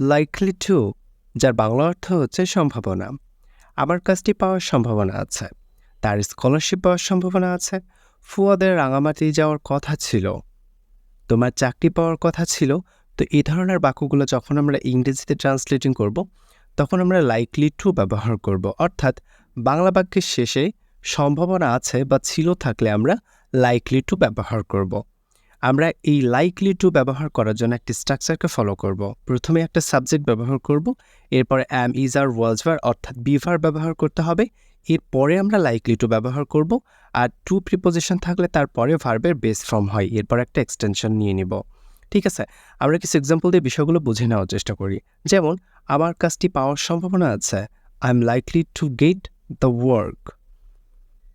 Likely to যার বাংলা অর্থ হচ্ছে সম্ভাবনা। আমার কাজটি পাওয়ার সম্ভাবনা আছে। তার স্কলারশিপ পাওয়ার সম্ভাবনা আছে। ফুয়াদের রাঙামাটি যাওয়ার কথা ছিল। তোমার চাকরি পাওয়ার কথা ছিল। তো এই ধরনের বাক্যগুলো যখন আমরা ইংরেজিতে ট্রান্সলেটিং করব, তখন আমরা লাইকলি টু ব্যবহার করব। অর্থাৎ বাংলা বাক্যের শেষে সম্ভাবনা আছে বা ছিল থাকলে আমরা লাইকলি টু ব্যবহার করব। আমরা এই লাইকলি টু ব্যবহার করার জন্য একটি স্ট্রাকচারকে ফলো করব। প্রথমে একটা সাবজেক্ট ব্যবহার করব, এরপর অ্যাম ইজ আর ওয়াজ ভার অর্থাৎ বিভার ব্যবহার করতে হবে। এরপরে আমরা লাইকলি টু ব্যবহার করব, আর টু প্রিপোজিশন থাকলে তারপরে ভার্বের বেস ফর্ম হয়। এরপর একটা এক্সটেনশন নিয়ে নিব। ঠিক আছে? আমরা কিছু এক্সাম্পল দিয়ে বিষয়গুলো বুঝে নেওয়ার চেষ্টা করি। যেমন, আমার কাজটি পাওয়ার সম্ভাবনা আছে। I am likely to get the work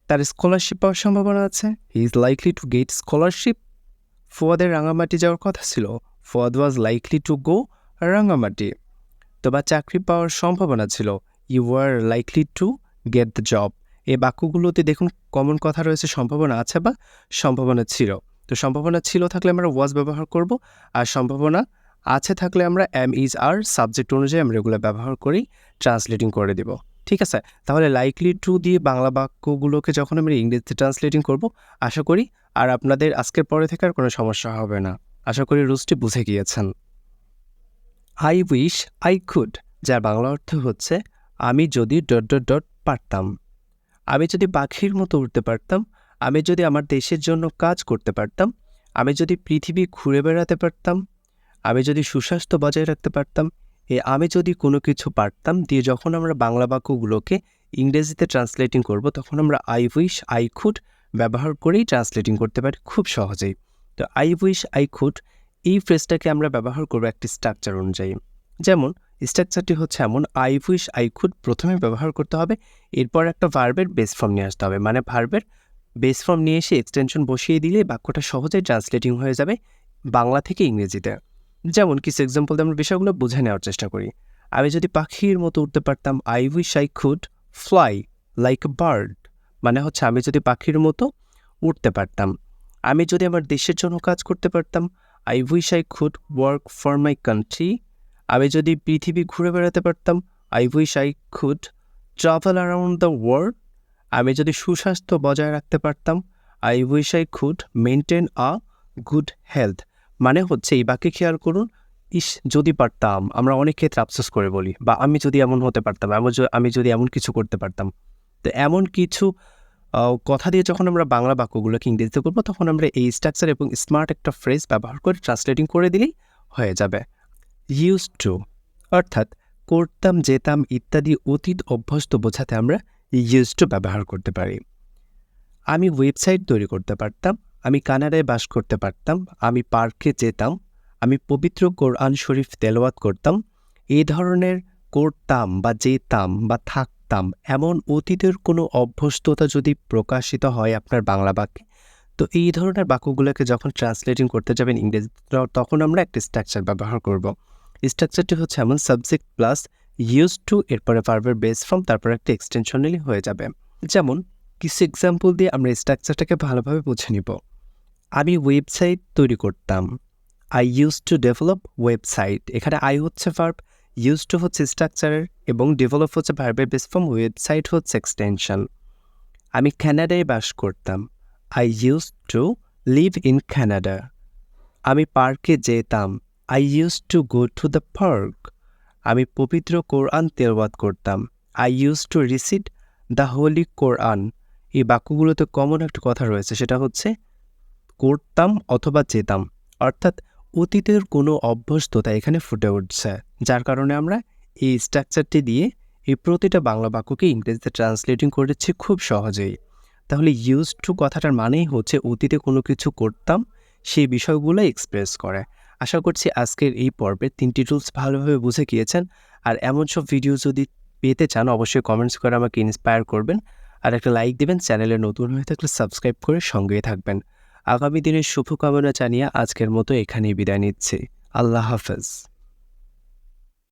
তার স্কলারশিপ পাওয়ার সম্ভাবনা আছে। He is likely to get scholarship ফুয়াদের Rangamati যাওয়ার কথা ছিল। Fuad was likely to go Rangamati. তোমার চাকরি পাওয়ার সম্ভাবনা ছিল। You are likely to get the job এই বাক্যগুলোতে দেখুন কমন কথা রয়েছে, সম্ভাবনা আছে বা সম্ভাবনা ছিল। তো সম্ভাবনা ছিল থাকলে আমরা ওয়াজ ব্যবহার করব, আর সম্ভাবনা আছে থাকলে আমরা এম ইজ আর সাবজেক্ট অনুযায়ী আমরা এগুলো ব্যবহার করি ট্রান্সলেটিং করে দিব। ঠিক আছে? তাহলে লাইকলি টু দিয়ে বাংলা বাক্যগুলোকে যখন আমরা ইংরেজিতে ট্রান্সলেটিং করব, আশা করি আর আপনাদের আজকের পরে থেকে আর কোনো সমস্যা হবে না। আশা করি রুলসটি বুঝে গিয়েছেন। আই উইশ আই কুড যার বাংলা অর্থ হচ্ছে, আমি যদি ডট ডট ডট পারতাম। আমি যদি পাখির মতো উঠতে পারতাম, আমি যদি আমার দেশের জন্য কাজ করতে পারতাম, আমি যদি পৃথিবী ঘুরে বেড়াতে পারতাম, আমি যদি সুস্বাস্থ্য বজায় রাখতে পারতাম এ আমি যদি কোনো কিছু পারতাম দিয়ে যখন আমরা বাংলা বাক্যগুলোকে ইংরেজিতে ট্রান্সলেটিং করব, তখন আমরা আই উইশ আই খুড ব্যবহার করেই ট্রান্সলেটিং করতে পারি খুব সহজেই। তো আই উইশ আই খুড এই ফ্রেজটাকে আমরা ব্যবহার করব একটি স্ট্রাকচার অনুযায়ী। যেমন স্ট্রাকচারটি হচ্ছে এমন আই উইশ আই খুড প্রথমে ব্যবহার করতে হবে, এরপর একটা ভার্বের বেস ফর্ম নিয়ে আসতে হবে। মানে ভার্বের বেস ফর্ম নিয়ে এসে এক্সটেনশন বসিয়ে দিলে বাক্যটা সহজেই ট্রান্সলেটিং হয়ে যাবে বাংলা থেকে ইংরেজিতে। যেমন কিছু এক্সাম্পল দিয়ে আমরা বিষয়গুলো বুঝে নেওয়ার চেষ্টা করি। আমি যদি পাখির মতো উঠতে পারতাম I wish I could fly like bird মানে হচ্ছে আমি যদি পাখির মতো উঠতে পারতাম। আমি যদি আমার দেশের জন্য কাজ করতে পারতাম I wish I could work for my country আমি যদি পৃথিবী ঘুরে বেড়াতে পারতাম I wish I could travel around the world আমি যদি সুস্বাস্থ্য বজায় রাখতে পারতাম I wish I could maintain a good health মানে হচ্ছে এই বাক্যে খেয়াল করুন, ইস, যদি পারতাম, আমরা অনেক ক্ষেত্রে আফসোস করে বলি, বা আমি যদি এমন হতে পারতাম, আমি যদি এমন কিছু করতে পারতাম। তো এমন কিছু কথা দিয়ে যখন আমরা বাংলা বাক্যগুলোকে ইংরেজিতে করব, তখন আমরা এই স্ট্রাকচার এবং স্মার্ট একটা ফ্রেজ ব্যবহার করে ট্রান্সলেটিং করে দিলেই হয়ে যাবে। ইউজ টু অর্থাৎ করতাম, যেতাম ইত্যাদি অতীত অভ্যস্ত বোঝাতে আমরা ইউজ টু ব্যবহার করতে পারি। আমি ওয়েবসাইট তৈরি করতে পারতাম আমি কানাডায় বাস করতে পারতাম, আমি পার্কে যেতাম, আমি পবিত্র কোরআন শরীফ তেলাওয়াত করতাম এই ধরনের করতাম বা যেতাম বা থাকতাম এমন অতীতের কোনো অভ্যস্ততা যদি প্রকাশিত হয় আপনার বাংলা বাক্যে, তো এই ধরনের বাক্যগুলোকে যখন ট্রান্সলেটিং করতে যাবেন ইংরেজি তখন আমরা একটা স্ট্রাকচার ব্যবহার করব। স্ট্রাকচারটি হচ্ছে এমন সাবজেক্ট প্লাস ইউজ টু এরপরে ভার্বের বেস ফর্ম তারপর একটা এক্সটেনশন হয়ে যাবে। যেমন, কিছু এক্সাম্পল দিয়ে আমরা স্ট্রাকচারটাকে ভালোভাবে বুঝে নিব। আমি ওয়েবসাইট তৈরি করতাম। I use to develop website এখানে আই হচ্ছে ভার্ব ইউজ টু হচ্ছে স্ট্রাকচারের এবং ডেভেলপ হচ্ছে ভার্বের বেস ওয়েবসাইট হচ্ছে এক্সটেনশন আমি কানাডায় বাস করতাম। I use to live in Canada আমি পার্কে যেতাম। I use to go to the park আমি পবিত্র কোরআন তেলবাদ করতাম। I use to recite the holy Quran এই বাক্যগুলোতে কমন একটা কথা রয়েছে, সেটা হচ্ছে করতাম অথবা যেতাম। অর্থাৎ অতীতের কোনো অভ্যস্ততা এখানে ফুটে উঠছে, যার কারণে আমরা এই স্ট্রাকচারটি দিয়ে এই প্রতিটা বাংলা বাক্যকে ইংরেজিতে ট্রান্সলেটিং করেছি খুব সহজেই। তাহলে ইউজ টু কথাটার মানেই হচ্ছে অতীতে কোনো কিছু করতাম, সেই বিষয়গুলো এক্সপ্রেস করে। আশা করছি আজকের এই পর্বে তিনটি রুলস ভালোভাবে বুঝে গিয়েছেন। আর এমন সব ভিডিও যদি পেতে চান, অবশ্যই কমেন্টস করে আমাকে ইন্সপায়ার করবেন। আর একটা লাইক দিবেন, চ্যানেলে নতুন হয়ে থাকলে সাবস্ক্রাইব করে সঙ্গেই থাকবেন। আগামী দিনের শুভকামনা জানিয়ে আজকের মতো এখানেই বিদায় নিচ্ছি। আল্লাহ হাফেজ।